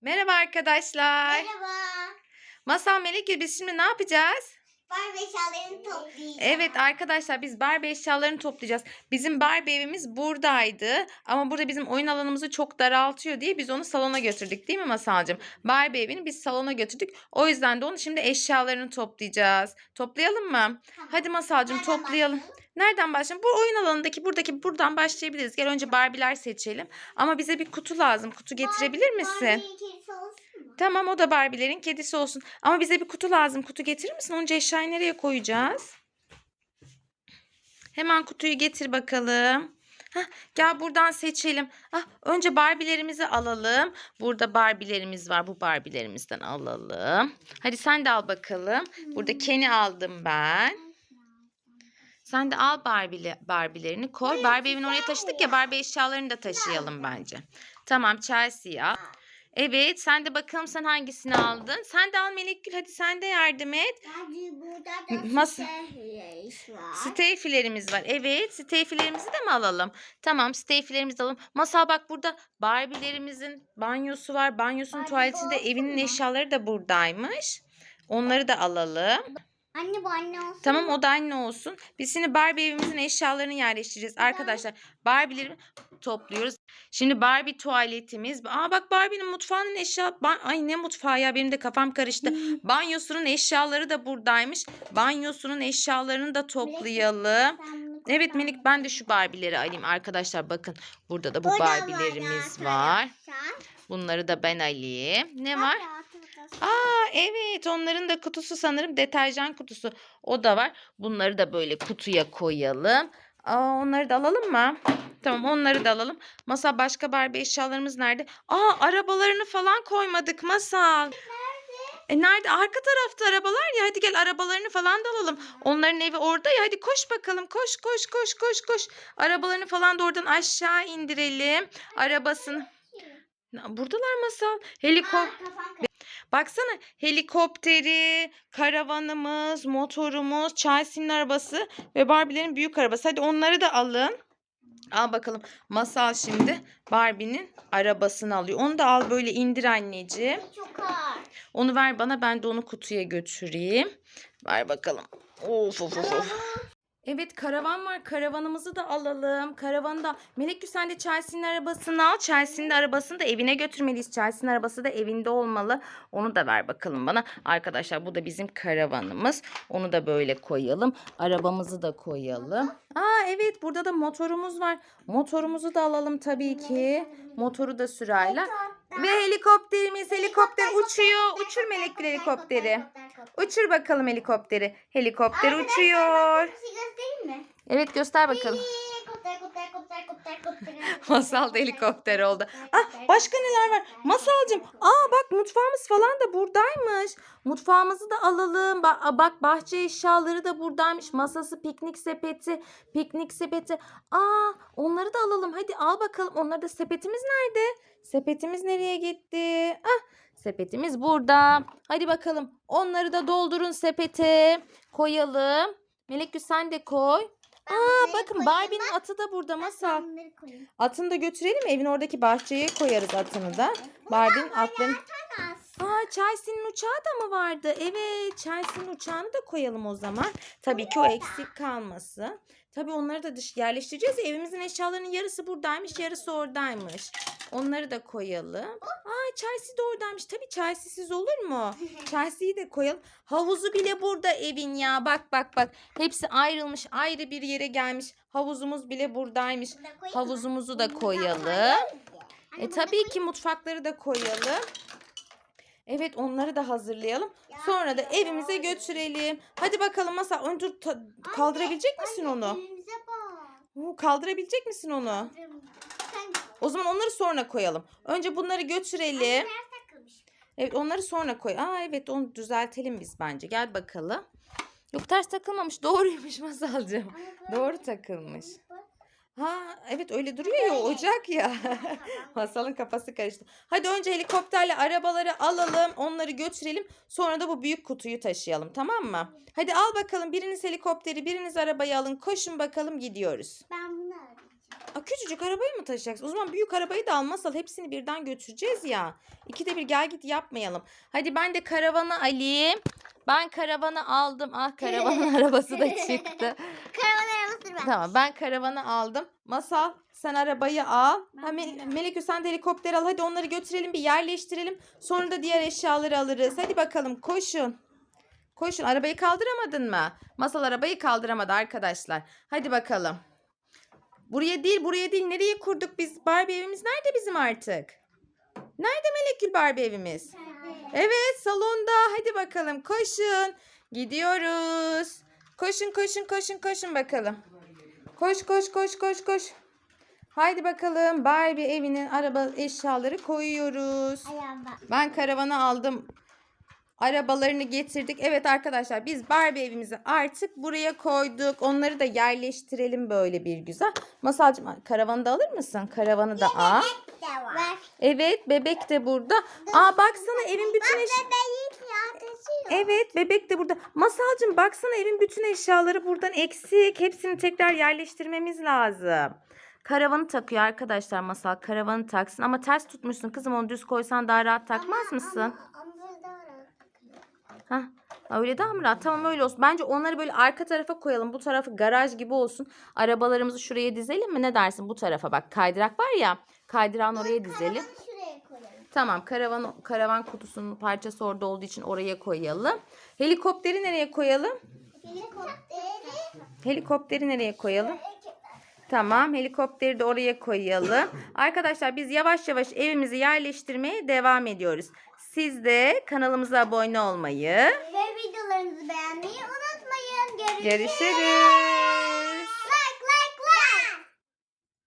Merhaba arkadaşlar. Merhaba. Masal Melekgül biz şimdi ne yapacağız? Barbie eşyalarını toplayacağım. Evet arkadaşlar biz Barbie eşyalarını toplayacağız. Bizim Barbie evimiz buradaydı. Ama burada bizim oyun alanımızı çok daraltıyor diye biz onu salona götürdük değil mi Masalcığım? Barbie evini biz salona götürdük. O yüzden de onu şimdi eşyalarını toplayacağız. Toplayalım mı? Tamam. Hadi Masalcığım Nereden toplayalım. başlayalım? Nereden başlayalım? Bu oyun alanındaki buradaki buradan başlayabiliriz. Gel önce Barbie'ler seçelim. Ama bize bir kutu lazım. Kutu getirebilir misin? Olsun mu? Tamam o da Barbie'lerin kedisi olsun. Ama bize bir kutu lazım. Kutu getirir misin? Onca eşyayı nereye koyacağız? Hemen kutuyu getir bakalım. Hah, gel buradan seçelim. Ah, önce Barbie'lerimizi alalım. Burada Barbie'lerimiz var. Bu Barbie'lerimizden alalım. Hadi sen de al bakalım. Burada Ken'i aldım ben. Sen de al Barbie'li, Barbie'lerini koy. Barbie evini oraya taşıdık ya. ya Barbie eşyalarını da taşıyalım bence. Tamam Chelsea'yi al. Evet sen de bakalım sen hangisini aldın. Sen de al Melekgül hadi sen de yardım et. Hadi burada da Mas- iş var. Steyfilerimiz var. Evet steyfilerimizi de mi alalım? Tamam steyfilerimizi de alalım. Masal bak burada Barbie'lerimizin banyosu var. Banyosunun Barbie tuvaletinde olsun evinin eşyaları da buradaymış. Onları da alalım. Anne bu anne olsun Tamam o da anne olsun. Biz şimdi Barbie evimizin eşyalarını yerleştireceğiz. Arkadaşlar Barbie'leri topluyoruz. Şimdi Barbie tuvaletimiz. Aa bak Barbie'nin mutfağının eşya... Ba- Ay ne mutfağı ya benim de kafam karıştı. Banyosunun eşyaları da buradaymış. Banyosunun eşyalarını da toplayalım. Evet. Melik ben de şu Barbie'leri alayım. Arkadaşlar bakın burada da bu Barbie'lerimiz var. Bunları da ben alayım. Ne var? Aa evet onların da kutusu sanırım deterjan kutusu. O da var. Bunları da böyle kutuya koyalım. Aa onları da alalım mı? Tamam onları da alalım. Masal başka Barbie eşyalarımız nerede? Aa arabalarını falan koymadık Masal. Nerede? E nerede? Arka tarafta arabalar ya. Hadi gel arabalarını falan da alalım. Onların evi orada ya. Hadi koş bakalım. Koş koş koş koş koş. Arabalarını falan da oradan aşağı indirelim. Arabasını. Buradalar Masal. Helikopter. Baksana helikopteri, karavanımız, motorumuz, Chelsea'nin arabası ve Barbie'lerin büyük arabası. Hadi onları da alın. Al bakalım. Masal şimdi Barbie'nin arabasını alıyor. Onu da al böyle indir anneciğim. Çok ağır. Onu ver bana ben de onu kutuya götüreyim. Ver bakalım. Of of of of. Evet karavan var. Karavanımızı da alalım. Karavanı da. Melekgül sen de Chelsea'nin arabasını al. Chelsea'nin arabasını da evine götürmeliyiz. Chelsea'nin arabası da evinde olmalı. Onu da ver bakalım bana. Arkadaşlar bu da bizim karavanımız. Onu da böyle koyalım. Arabamızı da koyalım. Aa evet burada da motorumuz var. Motorumuzu da alalım tabii ki. Motoru da Ve helikopterimiz helikopter uçuyor. Uçur Melekgül helikopteri. Uçur bakalım helikopteri. Helikopter uçuyor. Şey göstereyim mi? Evet göster bakalım. Helikopter, helikopter, helikopter, helikopter, helikopter, Masal da helikopter oldu. Ah başka neler var? Masalcığım. Aa bak mutfağımız falan da buradaymış. Mutfağımızı da alalım. Ba- bak bahçe eşyaları da buradaymış. Masası, piknik sepeti, piknik sepeti. Aa onları da alalım. Hadi al bakalım. Onları da sepetimiz nerede? Sepetimiz nereye gitti? Ah sepetimiz burada. Hadi bakalım. Onları da doldurun sepete. Koyalım. Melekgül sen de koy. Ben Aa bunları bakın koyayım Barbie'nin atı da burada Ben masal. bunları koyayım. Atını da götürelim mi? Evin oradaki bahçeye koyarız atını da. Barbie'nin atlarını. Tanas. Aa Chelsea'nin uçağı da mı vardı? Evet Chelsea'nin uçağını da koyalım o zaman. Tabii ki o eksik kalmasın. Tabii onları da dış yerleştireceğiz. Evimizin eşyalarının yarısı buradaymış, yarısı oradaymış. Onları da koyalım. Aa Chelsea de oradaymış. Tabii Chelsea'siz olur mu? Chelsea'yi de koyalım. Havuzu bile burada evin ya. Bak bak bak. Hepsi ayrılmış. Ayrı bir yere gelmiş. Havuzumuz bile buradaymış. Havuzumuzu da koyalım. E tabii ki mutfakları da koyalım. Evet onları da hazırlayalım. Ya, Sonra da evimize götürelim. Hadi bakalım masa. Ön dur ta- kaldırabilecek misin onu? Oo, kaldırabilecek misin onu? O zaman onları sonra koyalım. Önce bunları götürelim. Evet onları sonra koy. Aa evet onu düzeltelim biz bence. Gel bakalım. Yok ters takılmamış. Doğruymuş masalcığım. Doğru takılmış. Ha evet öyle duruyor ya ocak ya. Masalın kafası karıştı. Hadi önce helikopterle arabaları alalım, onları götürelim. Sonra da bu büyük kutuyu taşıyalım, tamam mı? Hadi al bakalım biriniz helikopteri, biriniz arabayı alın. Koşun bakalım gidiyoruz. Ben bunu arayacağım. Aa, küçücük arabayı mı taşıyacaksın? O zaman büyük arabayı da al Masal. Hepsini birden götüreceğiz ya. İkide bir gel git yapmayalım. Hadi ben de karavanı alayım. Ben karavanı aldım. Ah karavanın arabası da çıktı. Karavan arabası ben. Tamam ben karavanı aldım. Masal sen arabayı al. Ha, Me- Melekü sen de helikopter al. Hadi onları götürelim bir yerleştirelim. Sonra da diğer eşyaları alırız. Hadi bakalım koşun. Koşun. Arabayı kaldıramadın mı? Masal arabayı kaldıramadı arkadaşlar. Hadi bakalım. Buraya değil buraya değil. Nereye kurduk biz? Barbie evimiz nerede bizim artık? Nerede Melekül Barbie evimiz? Evet salonda. Hadi bakalım koşun. Gidiyoruz. Koşun koşun koşun koşun bakalım. Koş koş koş koş koş. Haydi bakalım Barbie evinin araba eşyaları koyuyoruz. Ben karavanı aldım. Arabalarını getirdik. Evet arkadaşlar biz Barbie evimizi artık buraya koyduk. Onları da yerleştirelim böyle bir güzel. Masalcığım karavanı da alır mısın? Karavanı da al. De var. Evet bebek de burada. Aa baksana evin bütün eş... Yok. Evet bebek de burada. Masalcığım baksana evin bütün eşyaları buradan eksik. Hepsini tekrar yerleştirmemiz lazım. Karavanı takıyor arkadaşlar Masal. Karavanı taksın ama ters tutmuşsun kızım onu düz koysan daha rahat takmaz mısın? Ama, ama burada var. Hah. Öyle daha mı rahat? Tamam öyle olsun. Bence onları böyle arka tarafa koyalım. Bu tarafı garaj gibi olsun. Arabalarımızı şuraya dizelim mi? Ne dersin? Bu tarafa bak. Kaydırak var ya. Kaydırağın oraya dizelim. Karavanı şuraya. Tamam karavan karavan kutusunun parçası orada olduğu için oraya koyalım. Helikopteri nereye koyalım? Helikopteri. Helikopteri nereye koyalım? Tamam helikopteri de oraya koyalım. Arkadaşlar biz yavaş yavaş evimizi yerleştirmeye devam ediyoruz. Siz de kanalımıza abone olmayı, Ve videolarımızı beğenmeyi unutmayın. Görüşürüz. görüşürüz.